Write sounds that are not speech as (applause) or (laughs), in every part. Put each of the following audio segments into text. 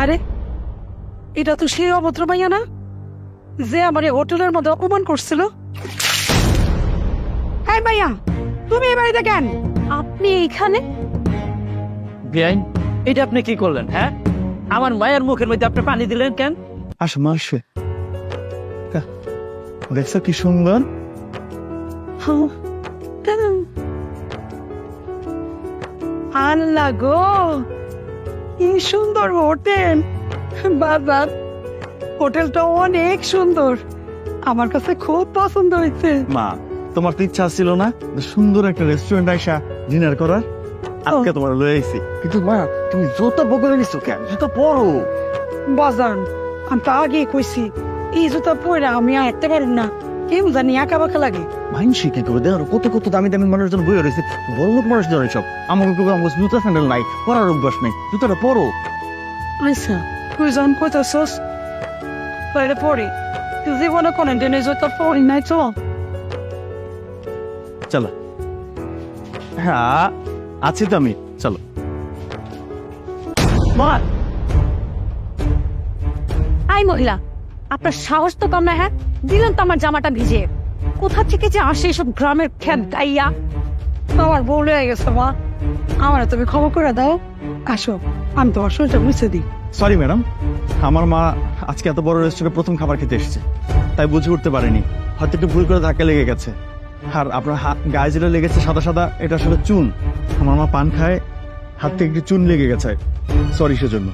আরে এটা তো সেই অভদ্র মাইয়া না? যে আমার এই হোটেলের মধ্যে অপমান করছিল? হ্যাঁ মাইয়া তুমি এই বাড়িতে কেন? আপনি এইখানে? বেআইন এটা আপনি কি করলেন হ্যাঁ? আমার মায়ের মুখের মধ্যে আপনি পানি দিলেন কেন? আসো মা আসবে দেখছ কি সুন্দর? আল্লাহ গো! কি সুন্দর হোটেল। বাজার হোটেলটা অনেক সুন্দর। আমার কাছে খুব পছন্দ হয়েছে। মা তোমার তো ইচ্ছা ছিল না সুন্দর একটা রেস্টুরেন্ট আইসা ডিনার করার? আজকে তোমার লয়ে আইছি। কিন্তু মা তুমি জুতো বগলে নিছো কেন? জুতো পরো। বাজার আমি তো আগে কইছি এই জুতা পরে আমি আর হাঁটতে পারব না কেউ জানি একা বাঁকা লাগে? মাইনসি কি করে দেখো কত কত দামি দামি মানুষজন বই রয়েছে। বড় লোক মানুষজন সব আমাকে কেউ আমার জুতা স্যান্ডেল নাই পরার অভ্যাস নেই। জুতাটা পরো। আচ্ছা তুই যখন কইতাছস? তাইলে পরে তুই জীবনে কোনো দিন জুতা পরি নাই তো। চলো। হ্যাঁ আছি তো আমি। চলো। মা! আই মহিলা। আপনার সাহস তো কম না হ্যাঁ? দিলেন তো আমার জামাটা ভিজে কোথা থেকে যে আসে এসব গ্রামের খ্যাত গাইয়া? আমার বউ হয়ে গেছে মা। আমার তুমি খবর করে দাও। আসো আমি তোমার শরীরটা মুছে দিই। সরি ম্যাডাম আমার মা আজকে এত বড় রেস্টুরেন্টে প্রথম খাবার খেতে এসেছে। তাই বুঝে উঠতে পারেনি। হয়তো একটু ভুল করে ধাক্কা লেগে গেছে। আর আপনার হাত গায়ে যেটা লেগেছে সাদা সাদা এটা আসলে চুন। আমার মা পান খায় হাত থেকে একটু চুন লেগে গেছে। সরি সেজন্য।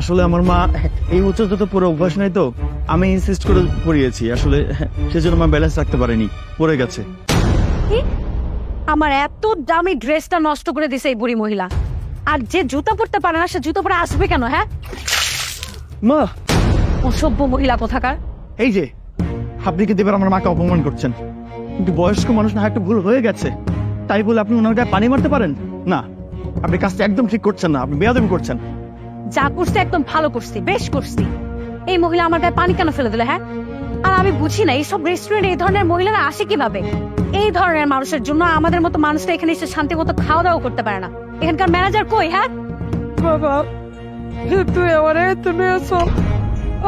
আসলে আমার মা এই উচ্চতা তো পুরো অভ্যাস নাই তো। আমি ইনসিস্ট করে পড়িয়েছি আসলে সেজন্য মা ব্যালেন্স রাখতে পারেনি পড়ে গেছে। আমার এত দামি ড্রেসটা নষ্ট করে দিছে এই বুড়ি মহিলা। আর যে জুতা পরতে পারে না সে জুতো পরে আসবে কেন হ্যাঁ? মা! অসভ্য মহিলা কোথাকার। এই যে আপনি কিন্তু এবার আমার মাকে অপমান করছেন। কিন্তু বয়স্ক মানুষ না একটা ভুল হয়ে গেছে। তাই বলে আপনি ওনার গায়ে পানি মারতে পারেন? না আপনি কাজটা একদম ঠিক করছেন না আপনি বেয়াদবি করছেন। যা করছি একদম ভালো করছি বেশ করছি। এই মহিলা আমার গায়ে পানি কেন ফেলে দিলে হ্যাঁ? আর আমি বুঝি না এইসব রেস্টুরেন্টে এই ধরনের মহিলারা আসে কীভাবে? এই ধরনের মানুষের জন্য আমাদের মতো মানুষরা এখানে এসে শান্তি মতো খাওয়া দাওয়া করতে পারে না। এখানকার ম্যানেজার কই হ্যাঁ? বাবা তুই আমার তুমি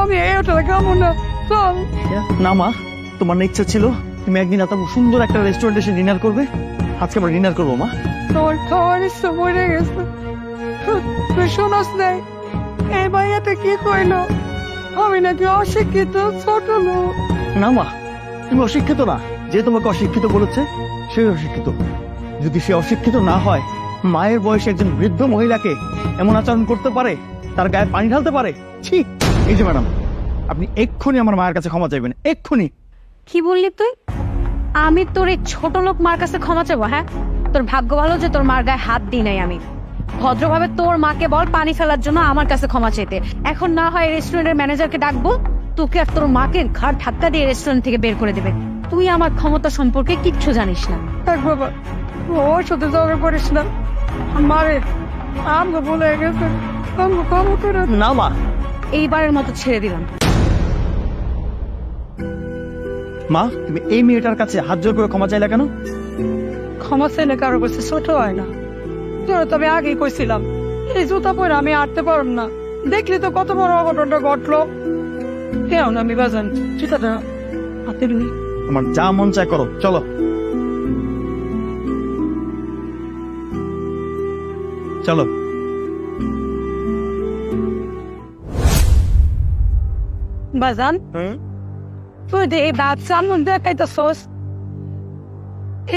আমি এই হোটেলে খাব না চল। না মা তোমার না ইচ্ছা ছিল? তুমি একদিন এত সুন্দর একটা রেস্টুরেন্টে এসে ডিনার করবে? আজকে আমরা ডিনার করব মা। তোর খাওয়ার ইচ্ছা মরে গেছে। তুই শোনস নাই এই কি কইলো? আমি নাকি অশিক্ষিত ছোট লোক। না মা তুমি অশিক্ষিত না। যে তোমাকে অশিক্ষিত বলেছে সে অশিক্ষিত। যদি সে অশিক্ষিত না হয় মায়ের বয়সে একজন বৃদ্ধ মহিলাকে এমন আচরণ করতে পারে তার গায়ে পানি ঢালতে পারে? ছি! এই যে ম্যাডাম আপনি এক্ষুনি আমার মায়ের কাছে ক্ষমা চাইবেন এক্ষুনি। কি বললি তুই? আমি তোর এই ছোট লোক মার কাছে ক্ষমা চাবো হ্যাঁ? তোর ভাগ্য ভালো যে তোর মার গায়ে হাত দিই নাই আমি। ভদ্রভাবে তোর মাকে বল পানি ফেলার জন্য আমার কাছে ক্ষমা চাইতে। এখন না হয় রেস্টুরেন্টের ম্যানেজারকে ডাকবো তোকে আর তোর মাকে ঘাট ধাক্কা দিয়ে রেস্টুরেন্ট থেকে বের করে দেবে। তুই আমার ক্ষমতা সম্পর্কে কিচ্ছু জানিস না। থাক বাবা ওর সাথে ঝগড়া করিস মারে বলে গেছে। না মা। এইবারের মতো ছেড়ে দিলাম। মা তুমি এই মেয়েটার কাছে হাত জোর করে ক্ষমা চাইলে কেন? ক্ষমা চাইলে কারও কাছে ছোট হয় না। তোর তবে আগেই কইছিলাম এই জুতা পরে আমি আটতে পারব না। দেখলি তো কত বড় অঘটনটা ঘটলো। কেউ না আমি বাজান জুতাটা হাতে আমার যা মন চায় করো চলো। চলো। বাজান? তুই যে এই ভাত সামন দেখাইতেছস।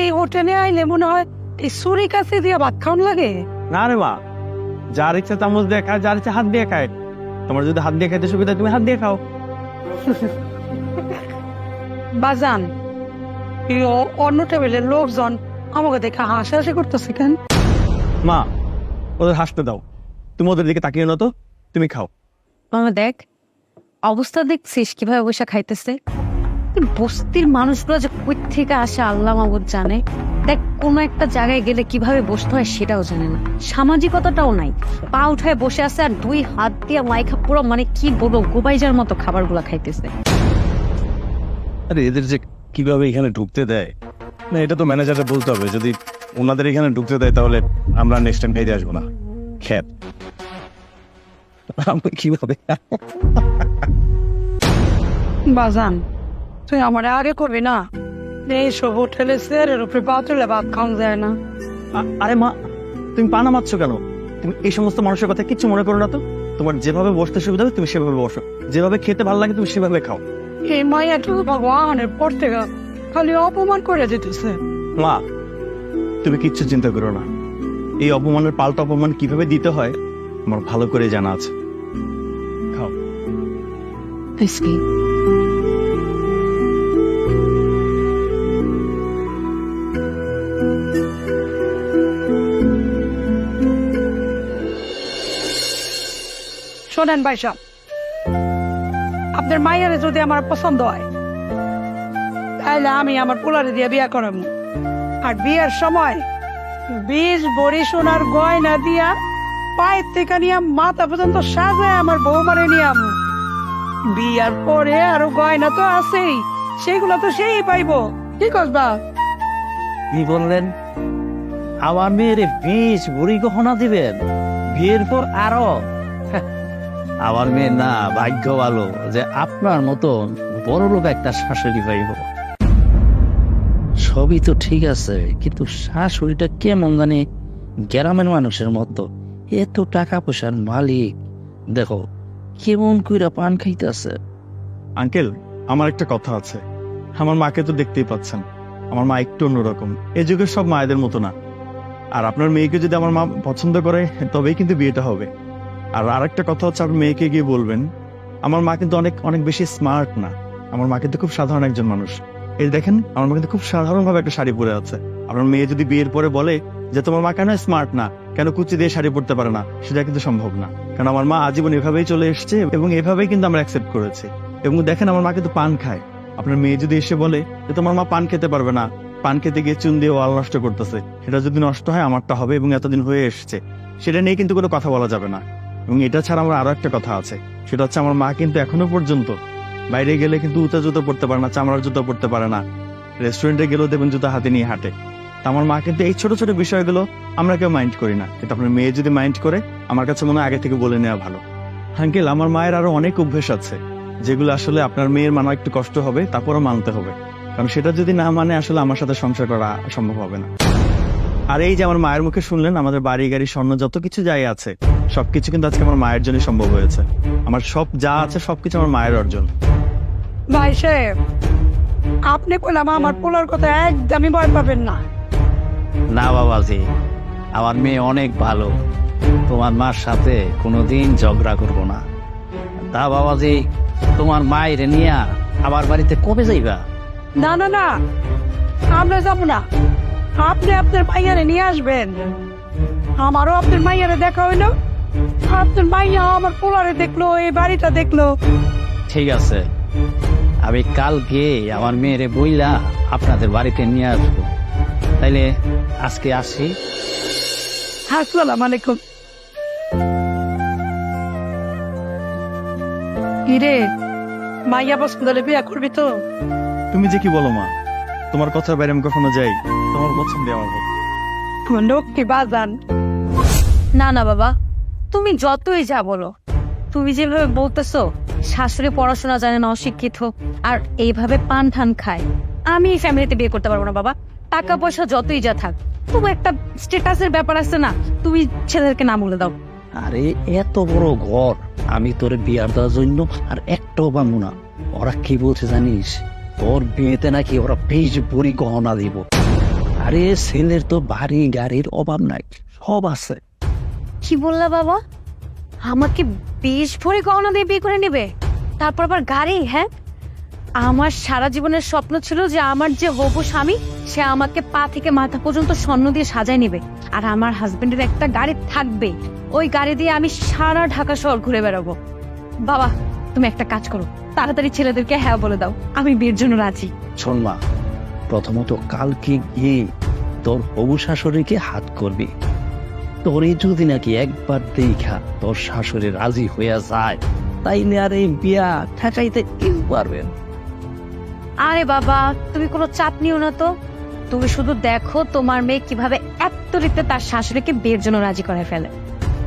এই হোটেলে আইলে মনে হয় এই সুরি কাছে দিয়ে ভাত খাওয়ান লাগে? না রে মা যার ইচ্ছা চামচ দিয়ে খায় যার ইচ্ছা হাত দিয়ে খায়। তোমার যদি হাত দিয়ে খাইতে সুবিধা তুমি হাত দিয়ে খাও। বাজান অন্য টেবিলের লোকজন আমাকে দেখে হাসাহাসি করতেছে কেন? মা ওদের হাসতে দাও। তুমি ওদের দিকে তাকিয়ে না তো তুমি খাও। মামা দেখ অবস্থা দেখছিস কীভাবে বসে খাইতেছে? বস্তির মানুষগুলো যে কই থেকে আসে আল্লাহ মাবুদ জানে। দেখ কোনো একটা জায়গায় গেলে কীভাবে বসতে হয় সেটাও জানে না। সামাজিকতাটাও নাই। পা উঠায় বসে আছে আর দুই হাত দিয়ে মাইখা পুরো মানে কি বলব গোবাইজার মতো খাবারগুলো খাইতেছে। আরে এদের যে কীভাবে এখানে ঢুকতে দেয়? না এটা তো ম্যানেজারে বলতে হবে। যদি ওনাদের এখানে ঢুকতে দেয় তাহলে আমরা নেক্সট টাইম খাইতে আসব না। খ্যাত। কীভাবে? বাজান তুই আমার আগে করবি না? এইসব হোটেলে সেরের উপরে পাতুলে ভাত খাওয়া যায় না। আ- আরে মা তুমি পানা মারছো কেন? তুমি এই সমস্ত মানুষের কথা কিচ্ছু মনে করো না তো? তোমার যেভাবে বসতে সুবিধা হবে তুমি সেভাবে বসো। যেভাবে খেতে ভালো লাগে তুমি সেভাবে খাও। এই মাইয়া তো ভগবানের পর থেকে খালি অপমান করে দিতেছে। মা তুমি কিচ্ছু চিন্তা করো না। এই অপমানের পাল্টা অপমান কীভাবে দিতে হয় আমার ভালো করে জানা আছে। খাও। শোনেন ভাই সাহেব। আপনার মায়ের যদি আমার পছন্দ হয়, তাহলে আমি আমার পোলারে দিয়ে বিয়া করাম আর বিয়ের সময় বিষ বড়ি সোনার গয়না দিয়া পায়ের থেকে নিয়ে মাথা পর্যন্ত সাজায় আমার বৌমারে নিয়ে আমু বিয়ার পরে আরও গয়না তো আছেই, সেগুলো তো সেই পাইবো। কি কসবা কি বললেন? আমার মেয়ের বিষ, বুড়ি গহনা দিবেন? বিয়ের পর আরও আমার মেয়ে না ভাগ্য ভালো যে আপনার মতন বড় লোক একটা শাশুড়ি পাইব। সবই তো ঠিক আছে, কিন্তু শাশুড়িটা কেমন জানি গ্রামের মানুষের মতো। এত টাকা পয়সার মালিক। দেখো, কেমন কইরা পান খাইতেছে। আঙ্কেল, আমার একটা কথা আছে। আমার মাকে তো দেখতেই পাচ্ছেন। আমার মা একটু অন্যরকম। এই যুগের সব মায়েদের মতো না। আর আপনার মেয়েকে যদি আমার মা পছন্দ করে, তবেই কিন্তু বিয়েটা হবে। আর আরেকটা কথা হচ্ছে আপনার মেয়েকে গিয়ে বলবেন, আমার মা কিন্তু অনেক অনেক বেশি স্মার্ট না। আমার মা কিন্তু খুব সাধারণ একজন মানুষ। এই দেখেন, আমার মা কিন্তু খুব সাধারণভাবে একটা শাড়ি পরে আছে। আপনার মেয়ে যদি বিয়ের পরে বলে যে, তোমার মা কেন স্মার্ট না? কেন কুচি দিয়ে শাড়ি পরতে পারে না? সেটা কিন্তু সম্ভব না। কারণ আমার মা আজীবন এভাবেই চলে এসেছে এবং এভাবেই কিন্তু আমরা অ্যাকসেপ্ট করেছি। এবং দেখেন, আমার মা কিন্তু পান খায়। আপনার মেয়ে যদি এসে বলে যে, তোমার মা পান খেতে পারবে না, পান খেতে গিয়ে চুন দিয়ে ওয়াল নষ্ট করতেছে, সেটা যদি নষ্ট হয়, আমারটা হবে এবং এতদিন হয়ে এসেছে। সেটা নিয়ে কিন্তু কোনো কথা বলা যাবে না। এবং এটা ছাড়া আমার আরও একটা কথা আছে। সেটা হচ্ছে আমার মা কিন্তু এখনও পর্যন্ত বাইরে গেলে কিন্তু উঁচা জুতো পড়তে পারে না, চামড়ার জুতো পড়তে পারে না। রেস্টুরেন্টে গেলেও দেখবেন জুতো হাতে নিয়ে হাঁটে। আমার মা কিন্তু এই ছোট ছোট বিষয়গুলো আমরা কেউ মাইন্ড করি না। কিন্তু আপনার মেয়ে যদি মাইন্ড করে, আমার কাছে মনে হয় আগে থেকে বলে নেওয়া ভালো। আঙ্কেল, আমার মায়ের আরও অনেক অভ্যেস আছে, যেগুলো আসলে আপনার মেয়ের মানা একটু কষ্ট হবে, তারপরও মানতে হবে। কারণ সেটা যদি না মানে আসলে আমার সাথে সংসার করা সম্ভব হবে না। আর এই যে আমার মায়ের মুখে শুনলেন, আমাদের বাড়ি, গাড়ি, স্বর্ণ যত কিছু যাই আছে সবকিছু কিন্তু আজকে আমার মায়ের জন্য সম্ভব হয়েছে। আমার সব যা আছে সবকিছু আমার মায়ের অর্জন। ভাই সাহেব আপনি কইলাম আমার পোলার কথা একদমই ভয় পাবেন না। না বাবাজি আমার মেয়ে অনেক ভালো। তোমার মার সাথে কোনোদিন ঝগড়া করব না। তা বাবাজি তোমার মায়ের নিয়া আমার বাড়িতে কবে যাইবা? না না না আমরা যাব না। আপনি আপনার মাইয়ারে নিয়ে আসবেন। আমারও আপনার মাইয়ারে দেখা হইল। আপনার মাইয়া আমার পোলারে দেখল এই বাড়িটা দেখল। ঠিক আছে। আমি কাল গিয়ে আমার মেয়েরে বইলা আপনাদের বাড়িতে নিয়ে আসব। তাইলে আজকে আসি। আসসালাম আলাইকুম। কিরে মাইয়া পছন্দ হলে বিয়া করবি তো? তুমি যে কি বলো মা? তোমার কথার বাইরে আমি কখনো যাই। তোমার পছন্দ আমার পছন্দ। লক্ষ্মী বাজান। না না বাবা। তুমি যতই যা বলো। তুমি যেভাবে বলতেছো, শাশুড়ি পড়াশোনা জানে না, অশিক্ষিত, আর এইভাবে পান ঠান খায়। আমি এই ফ্যামিলিতে বিয়ে করতে পারব না, বাবা। টাকা পয়সা যতই যা থাক, তবু একটা স্ট্যাটাসের ব্যাপার আছে না, তুমি ছেলেদেরকে নাম বলে দাও। আরে, এত বড় ঘর, আমি তোর বিয়ার দেওয়ার জন্য আর একটাও পাবো না। ওরা কি বলছে জানিস? তোর বিয়েতে নাকি ওরা বেশ বড়ি গহনা দিব। আরে, ছেলের তো বাড়ি গাড়ির অভাব নাই, সব আছে। কি বললা বাবা? আমাকে বেশ ভরে গহনা দিয়ে বিয়ে করে নেবে। তারপর আবার গাড়ি হ্যাঁ? আমার সারা জীবনের স্বপ্ন ছিল যে আমার যে হবু স্বামী, সে আমাকে পা থেকে মাথা পর্যন্ত স্বর্ণ দিয়ে সাজায় নেবে। আর আমার হাজবেন্ডের একটা গাড়ি থাকবে। ওই গাড়ি দিয়ে আমি সারা ঢাকা শহর ঘুরে বেড়াবো। বাবা, তুমি একটা কাজ করো। তাড়াতাড়ি ছেলেদেরকে হ্যাঁ বলে দাও। আমি বিয়ের জন্য রাজি। শোন মা, প্রথমত কালকে গিয়ে তোর হবু শাশুড়িকে হাত করবি। তোরে যদি নাকি একবার দেখা তোর শাশুড়ি রাজি হইয়া যায়, তাইলে আর এই বিয়া ঠেকাইতে কেউ পারবে না। আরে বাবা, তুমি কোনো চাপ নিও না তো। তুমি শুধু দেখো তোমার মেয়ে কীভাবে এত রীতে তার শাশুড়িকে বিয়ের জন্য রাজি করে ফেলে।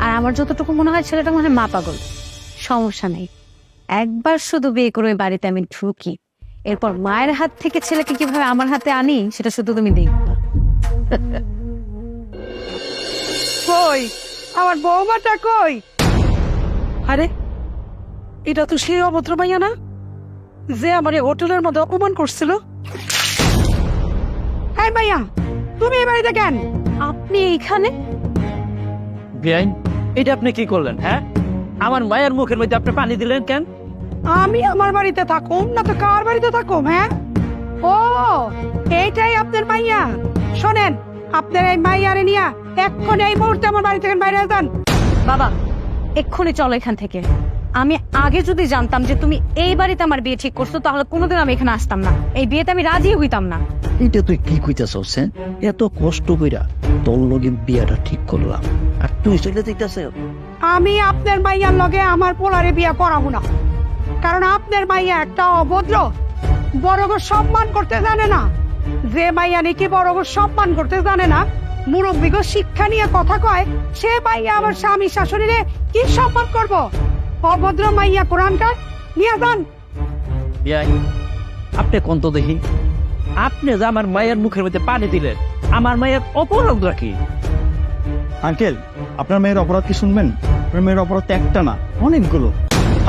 আর আমার যতটুকু মনে হয় ছেলেটা মনে মা পাগল। সমস্যা নেই। একবার শুধু বিয়ে করে ওই বাড়িতে আমি ঢুকি। এরপর মায়ের হাত থেকে ছেলেকে কীভাবে আমার হাতে আনি, সেটা শুধু তুমি দেখবে। কই? আমার বৌমাটা কই? আরে এটা তো সেই অভদ্র মাইয়া না যে আমার এই হোটেলের মধ্যে অপমান করছিল। হ্যাঁ মাইয়া তুমি এই বাড়িতে কেন? আপনি এইখানে? বেআইন এটা আপনি কি করলেন হ্যাঁ? আমার মায়ের মুখের মধ্যে আপনি পানি দিলেন কেন? আমি আমার বাড়িতে থাকুম না তো কার বাড়িতে থাকুম হ্যাঁ? ও এইটাই আপনার মাইয়া। শোনেন আপনার এই মাইয়ারে নিয়া এক্ষণ এই মুহূর্তে আমার বাড়ি থেকে বাইরে যান। বাবা এক্ষুনি চলো এখান থেকে। আমি আগে যদি জানতাম যে তুমি এই বাড়িতে আমার বিয়ে ঠিক করছ তাহলে কোনোদিন আমি এখানে আসতাম না। এই বিয়েতে আমি রাজি হইতাম না। এটা তুই কি কইতাছস হ্যাঁ? এত কষ্ট কইরা তোর লগে বিয়াটা ঠিক করলাম। আর তুই চলে দিতেছে আমি আপনার মাইয়ার লগে আমার পোলারে বিয়া করাবো না। কারণ আপনার মাইয়া একটা অভদ্র বড়গো সম্মান করতে জানে না। যে মাইয়া নাকি বড়গো সম্মান করতে জানে না মুরব্বীগো শিক্ষা নিয়ে কথা কয় সে মাইয়া আমার স্বামী শাশুড়িরে কি সম্মান করব? অভদ্র মাইয়া কোরআনকার নিয়ে যান। বিয়াই আপনি কোন তো দেখি? আপনি যে আমার মায়ের মুখের মধ্যে পানি দিলেন আমার মায়ের অপরাধ রাখি আঙ্কেল আপনার মেয়ের অপরাধ কি শুনবেন? আপনার মেয়ের অপরাধ একটা না অনেকগুলো।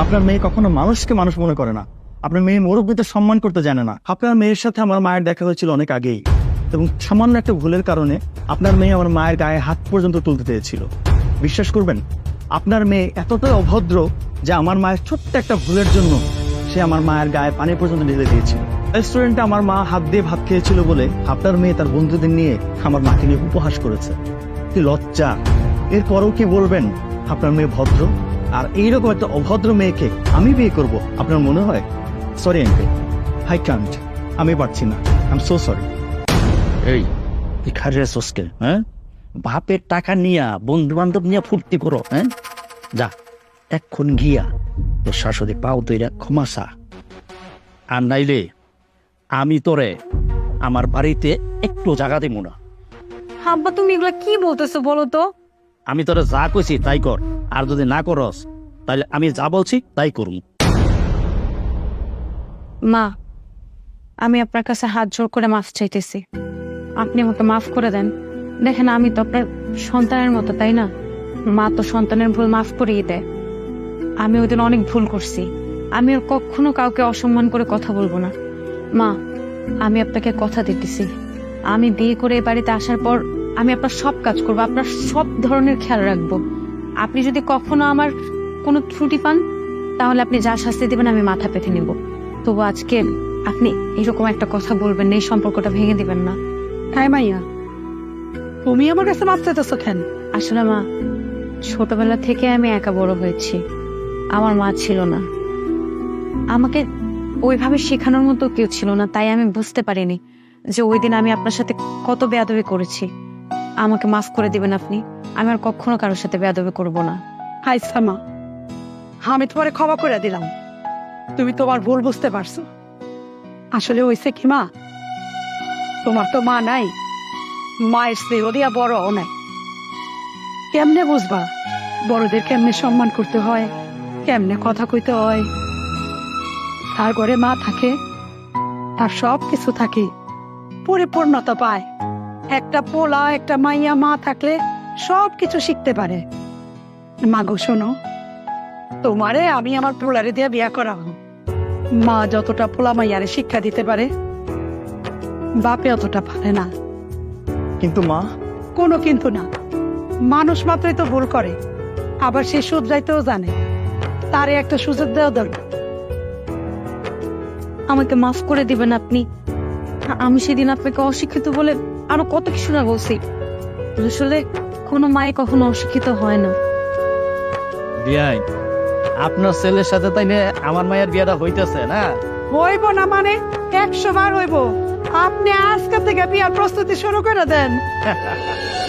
আপনার মেয়ে কখনো মানুষকে মানুষ মনে করে না। আপনার মেয়ে মুরব্বীতে সম্মান করতে জানে না। আপনার মেয়ের সাথে আমার মায়ের দেখা হয়েছিল অনেক আগেই। এবং সামান্য একটা ভুলের কারণে আপনার মেয়ে আমার মায়ের গায়ে হাত পর্যন্ত তুলতে চেয়েছিল। বিশ্বাস করবেন, আপনার মেয়ে এতটাই অভদ্র যে আমার মায়ের ছোট্ট একটা ভুলের জন্য সে আমার মায়ের গায়ে পানি পর্যন্ত ঢেলে দিয়েছিল। রেস্টুরেন্টে আমার মা হাত দিয়ে ভাত খেয়েছিল বলে আপনার মেয়ে তার বন্ধুদের নিয়ে আমার মাকে নিয়ে উপহাস করেছে। কি লজ্জা। এরপরেও কি বলবেন, আপনার মেয়ে ভদ্র? আর এইরকম একটা অভদ্র মেয়েকে আমি বিয়ে করব, আপনার মনে হয়? সরি আঙ্কেল হাই কান্ট আমি পারছি না। আই এম সো সরি এই তুই খারে সসকে হ্যাঁ? বাপের টাকা নিয়া বন্ধু বান্ধব নিয়ে ফুর্তি করো হ্যাঁ? যা এক্ষণ গিয়া তোর শাশুড়ি পাও তৈরা ক্ষমাসা আর নাইলে আমি তোরে আমার বাড়িতে একটু জায়গা দিব না। আব্বা তুমি এগুলা কি বলতেছো বলো তো? আমি তোরে যা কইছি তাই কর আর যদি না করস তাহলে আমি যা বলছি তাই করুন মা আমি আপনার কাছে হাত জোর করে মাফ চাইতেছি। আপনি আমাকে মাফ করে দেন। দেখেন, আমি তো আপনার সন্তানের মতো, তাই না? মা তো সন্তানের ভুল মাফ করিয়ে দেয়। আমি ওই দিন অনেক ভুল করছি। আমি আর কখনো কাউকে অসম্মান করে কথা বলব না। মা, আমি আপনাকে কথা দিতেছি। আমি বিয়ে করে এ বাড়িতে আসার পর আমি আপনার সব কাজ করব, আপনার সব ধরনের খেয়াল রাখব। আপনি যদি কখনো আমার কোনো ত্রুটি পান, তাহলে আপনি যা শাস্তি দেবেন আমি মাথা পেতে নিব। তবু আজকে আপনি এরকম একটা কথা বলবেন না, এই সম্পর্কটা ভেঙে দিবেন না। হ্যাঁ মাইয়া। তুমি আমার কাছে মাপ চাইতেছো কেন? আসলে মা ছোটবেলা থেকে আমি একা বড় হয়েছি। আমার মা ছিল না। আমাকে ওইভাবে শেখানোর মতো কেউ ছিল না তাই আমি বুঝতে পারিনি যে ওই দিন আমি আপনার সাথে কত বেয়াদবি করেছি। আমাকে মাফ করে দিবেন আপনি আমি আর কখনো কারোর সাথে বেয়াদবি করব না। হাই সামা আমি তোমারে ক্ষমা করে দিলাম। তুমি তোমার ভুল বুঝতে পারছ। আসলে হইছে কি মা তোমার তো মা নাই। মায়ের স্নেহ দিয়া বড়ও নাই। কেমনে বুঝবা? বড়দের কেমনে সম্মান করতে হয়? কেমনে কথা কইতে হয়? তার ঘরে মা থাকে, তার সব কিছু থাকে। পরিপূর্ণতা পায়। একটা পোলা, একটা মাইয়া মা থাকলে সব কিছু শিখতে পারে। মাগো, শোনো, তোমারে আমি আমার পোলারে দিয়ে বিয়া করাবো। মা যতটা পোলা মাইয়ারে শিক্ষা দিতে পারে বাপে অতটা পারে না। কিন্তু মা? কোনো কিন্তু না। মানুষ মাত্রই তো ভুল করে। আবার সে শুধরাইতেও জানে। তারে একটা সুযোগ দেওয়া দরকার। আমাকে মাফ করে দিবেন আপনি। আমি সেদিন আপনাকে অশিক্ষিত বলে আরও কত কিছু না বলছি। আসলে কোনো মায়ে কখনো অশিক্ষিত হয় না। বিয়াই আপনার ছেলের সাথে তাইলে আমার মায়ের বিয়াটা হইতেছে না? হইব না মানে একশো বার হইব। আপনি আজকে থেকে বিয়ার প্রস্তুতি শুরু করে দেন। (laughs)